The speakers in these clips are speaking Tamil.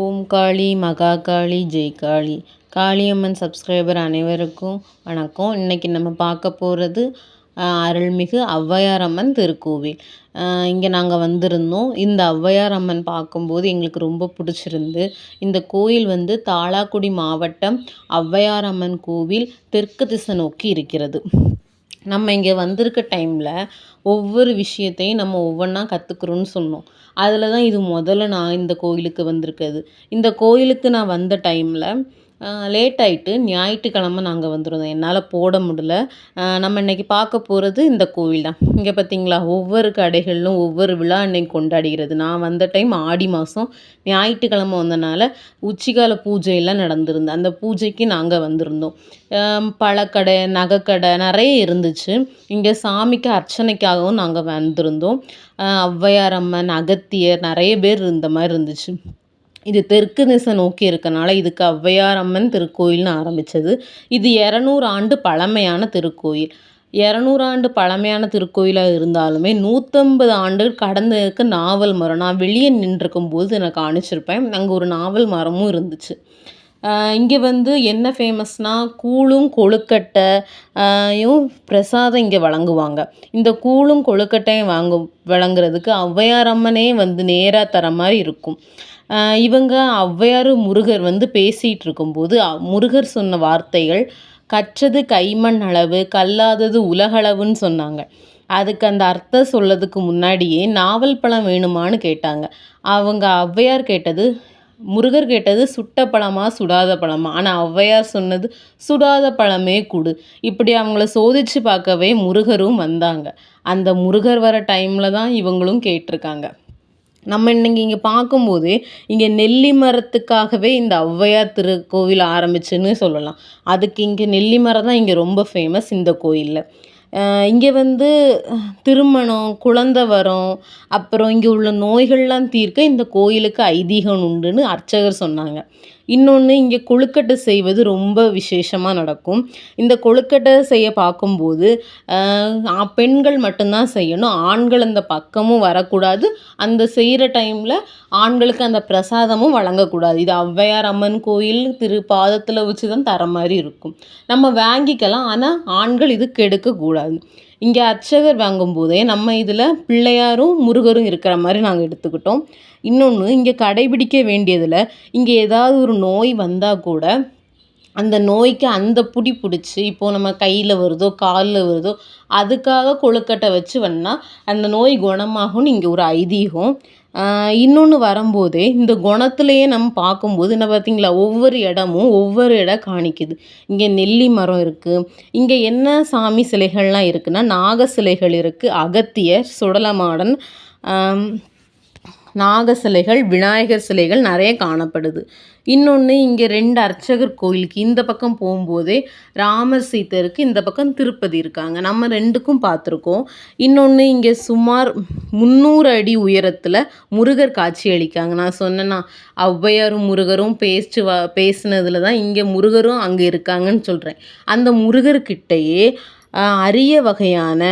ஓம் காளி மகா காளி ஜெய் காளி. காளியம்மன் சப்ஸ்கிரைபர் அனைவருக்கும் வணக்கம். இன்றைக்கி நம்ம பார்க்க போகிறது அருள்மிகு ஔவையாரம்மன் திருக்கோவில். இங்கே நாங்கள் வந்திருந்தோம். இந்த ஔவையாரம்மன் பார்க்கும்போது எங்களுக்கு ரொம்ப பிடிச்சிருந்து இந்த கோயில் வந்து தாளாக்குடி மாவட்டம் ஔவையாரம்மன் கோவில் தெற்கு திசை நோக்கி இருக்கிறது. நம்ம இங்கே வந்திருக்க டைமில் ஒவ்வொரு விஷயத்தையும் நம்ம ஒவ்வொன்றா கற்றுக்குறோன்னு சொன்னோம். அதில் தான் இது முதல்ல நான் இந்த கோயிலுக்கு வந்திருக்கிறது இந்த கோயிலுக்கு நான் வந்த டைமில் லேட் ஆகிட்டு ஞாயிற்றுக்கிழம நாங்கள் வந்துருந்தோம். என்னால் போட முடியல. நம்ம இன்றைக்கி பார்க்க போகிறது இந்த கோவில் தான். இங்கே பார்த்திங்களா ஒவ்வொரு கடைகளிலும் ஒவ்வொரு விழா அன்னைக்கு கொண்டாடுகிறது நான் வந்த டைம் ஆடி மாதம் ஞாயிற்றுக்கிழம வந்தனால உச்சிகால பூஜையெல்லாம் நடந்திருந்து அந்த பூஜைக்கு நாங்கள் வந்திருந்தோம். பழக்கடை நகைக்கடை நிறைய இருந்துச்சு. இங்கே சாமிக்கு அர்ச்சனைக்காகவும் நாங்கள் வந்திருந்தோம். ஔவையார் அம்மன் அகத்தியர் நிறைய பேர் இருந்த மாதிரி இருந்துச்சு. இது தெற்கு திசை நோக்கி இருக்கனால இதுக்கு ஔவையார் அம்மன் திருக்கோயில்னு ஆரம்பித்தது இது இரநூறு ஆண்டு பழமையான திருக்கோயில். இரநூறு ஆண்டு பழமையான திருக்கோயிலாக இருந்தாலுமே நூற்றம்பது ஆண்டுகள் கடந்து இருக்க நாவல் மரம். நான் வெளியே நின்றுருக்கும் போது நான் காணிச்சிருப்பேன். அங்கே ஒரு நாவல் மரமும் இருந்துச்சு. இங்கே வந்து என்ன ஃபேமஸ்னால் கூழும் கொழுக்கட்டையும் பிரசாதம் இங்கே வழங்குவாங்க. இந்த கூழும் கொழுக்கட்டையும் வாங்கும் வழங்குறதுக்கு ஔவையார் அம்மனே வந்து நேராக தர மாதிரி இருக்கும். இவங்க ஔவையார் முருகர் வந்து பேசிகிட்டு இருக்கும்போது முருகர் சொன்ன வார்த்தைகள் கற்றது கைமண் அளவு கல்லாதது உலகளவுன்னு சொன்னாங்க. அதுக்கு அந்த அர்த்தம் சொல்லதுக்கு முன்னாடியே நாவல் பழம் வேணுமான்னு கேட்டாங்க. அவங்க ஔவையார் கேட்டது முருகர் கேட்டது சுட்ட பழமா சுடாத பழமா? ஆனால் ஔவையார் சொன்னது சுடாத பழமே கொடு. இப்படி அவங்கள சோதித்து பார்க்கவே முருகரும் வந்தாங்க. அந்த முருகர் வர டைமில் தான் இவங்களும் கேட்டிருக்காங்க. நம்ம இன்னைக்கு இங்கே பார்க்கும்போது இங்கே நெல்லி மரத்துக்காகவே இந்த ஔவையார் திருக்கோவில் ஆரம்பிச்சுன்னு சொல்லலாம். அதுக்கு இங்கே நெல்லி மரம் தான் இங்கே ரொம்ப ஃபேமஸ் இந்த கோயிலில். இங்கே வந்து திருமணம் குழந்தை வரம் அப்புறம் இங்கே உள்ள நோய்கள்லாம் தீர்க்க இந்த கோயிலுக்கு ஐதீகம் உண்டுன்னு அர்ச்சகர் சொன்னாங்க. இன்னொன்று இங்கே கொழுக்கட்டை செய்வது ரொம்ப விசேஷமாக நடக்கும். இந்த கொழுக்கட்டை செய்ய பார்க்கும்போது பெண்கள் மட்டும்தான் செய்யணும் ஆண்கள் அந்த பக்கமும் வரக்கூடாது. அந்த செய்கிற டைமில் ஆண்களுக்கு அந்த பிரசாதமும் வழங்கக்கூடாது. இது ஔவையார் அம்மன் கோயில் திரு பாதத்தில் வச்சு தான் தர மாதிரி இருக்கும். நம்ம வாங்கிக்கலாம் ஆனால் ஆண்கள் இது கெடுக்கக்கூடாது. இங்கே அர்ச்சகர் வாங்கும்போதே நம்ம இதில் பிள்ளையாரும் முருகரும் இருக்கிற மாதிரி நாங்கள் எடுத்துக்கிட்டோம். இன்னொன்று இங்கே கடைபிடிக்க வேண்டியதில் இங்கே ஏதாவது ஒரு நோய் வந்தால் கூட அந்த நோய்க்கு அந்த புடி பிடிச்சி இப்போது நம்ம கையில் வருதோ காலில் வருதோ அதுக்காக கொழுக்கட்டை வச்சு வந்தால் அந்த நோய் குணமாகும்னு இங்கே ஒரு ஐதீகம். இன்னொன்று வரும்போதே இந்த குணத்துலேயே நம்ம பார்க்கும்போது என்ன பார்த்தீங்களா ஒவ்வொரு இடமும் ஒவ்வொரு இடம் காணிக்குது. இங்கே நெல்லி மரம் இருக்குது இங்கே என்ன சாமி சிலைகள்லாம் இருக்குன்னா நாக சிலைகள் இருக்குது அகத்தியர் சுடலமாடன் நாக சிலைகள் விநாயகர் சிலைகள் நிறைய காணப்படுது. இன்னொன்று இங்கே ரெண்டு அர்ச்சகர் கோயிலுக்கு இந்த பக்கம் போகும்போதே ராமர் சீத்தருக்கு இந்த பக்கம் திருப்பதி இருக்காங்க. நம்ம ரெண்டுக்கும் பார்த்துருக்கோம். இன்னொன்று இங்கே சுமார் முந்நூறு அடி உயரத்தில் முருகர் காட்சி அளிக்காங்க. நான் சொன்னேன்னா ஔவையாரும் முருகரும் பேச்சு வா பேசினதில் தான் இங்கே முருகரும் அங்கே இருக்காங்கன்னு சொல்கிறேன் அந்த முருகர்கிட்டையே அரிய வகையான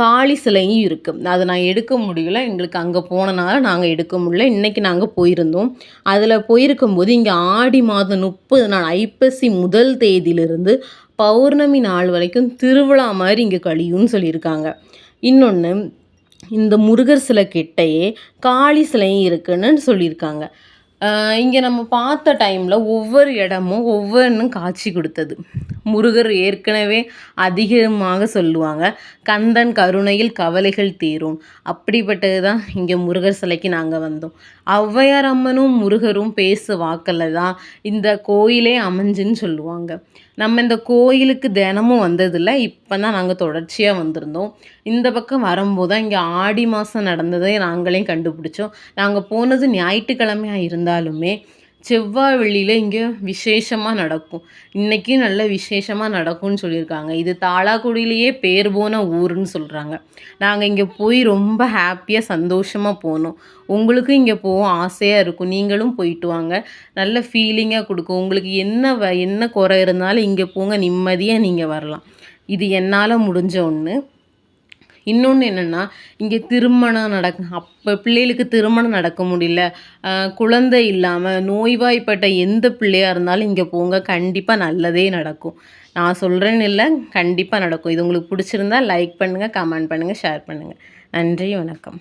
காளி சிலையும் இருக்குது அதை நான் எடுக்க முடியல. எங்களுக்கு அங்கே போனனால நாங்கள் எடுக்க முடியல. இன்றைக்கி நாங்கள் போயிருந்தோம். அதில் போயிருக்கும்போது இங்கே ஆடி மாதம் முப்பது நாள் ஐப்பசி முதல் தேதியிலிருந்து பௌர்ணமி நாள் வரைக்கும் திருவிழா மாதிரி இங்கே கழியும்னு சொல்லியிருக்காங்க. இன்னொன்று இந்த முருகர் சிலை கிட்டையே காளி சிலையும் இருக்குன்னு சொல்லியிருக்காங்க. இங்கே நம்ம பார்த்த டைமில் ஒவ்வொரு இடமும் ஒவ்வொன்றும் காட்சி கொடுத்தது. முருகர் ஏற்கனவே அதிகமாக சொல்லுவாங்க. கந்தன் கருணையில் கவலைகள் தீரும். அப்படிப்பட்டது தான் இங்கே முருகர் சிலைக்கு நாங்கள் வந்தோம். ஔவையார் அம்மனும் முருகரும் பேச வாக்கில் தான் இந்த கோயிலே அமைஞ்சுன்னு சொல்லுவாங்க. நம்ம இந்த கோயிலுக்கு தினமும் வந்ததில்லை. இப்போ தான் நாங்கள் தொடர்ச்சியாக வந்திருந்தோம். இந்த பக்கம் வரும்போது தான் இங்கே ஆடி மாதம் நடந்ததை நாங்களே கண்டுபிடிச்சோம். நாங்கள் போனது ஞாயிற்றுக்கிழமையாக இருந்தாலுமே செவ்வாய் வெள்ளியில் இங்கே விசேஷமாக நடக்கும். இன்றைக்கும் நல்ல விசேஷமாக நடக்கும்னு சொல்லியிருக்காங்க. இது தாளாக்குடியிலேயே பேர் போன ஊருன்னு சொல்கிறாங்க நாங்கள் இங்கே போய் ரொம்ப ஹாப்பியாக சந்தோஷமாக போனோம். உங்களுக்கும் இங்கே போவோம் ஆசையாக இருக்கும். நீங்களும் போயிட்டு வாங்க. நல்ல ஃபீலிங்காக கொடுக்கும். உங்களுக்கு என்ன வ என்ன குறை இருந்தாலும் இங்கே போங்க. நிம்மதியாக நீங்கள் வரலாம். இது என்னால் முடிஞ்ச ஒன்று இன்னொன்று என்னென்னா இங்கே திருமணம் நடக்க அப்போ பிள்ளைகளுக்கு திருமணம் நடக்க முடியல. குழந்தை இல்லாமல் நோய்வாய்ப்பட்ட எந்த பிள்ளையாக இருந்தாலும் இங்கே போங்க. கண்டிப்பாக நல்லதே நடக்கும். நான் சொல்கிறேன்னு இல்லை கண்டிப்பாக நடக்கும். இது உங்களுக்கு பிடிச்சிருந்தா லைக் பண்ணுங்கள் கமெண்ட் பண்ணுங்கள் ஷேர் பண்ணுங்கள் நன்றி வணக்கம்.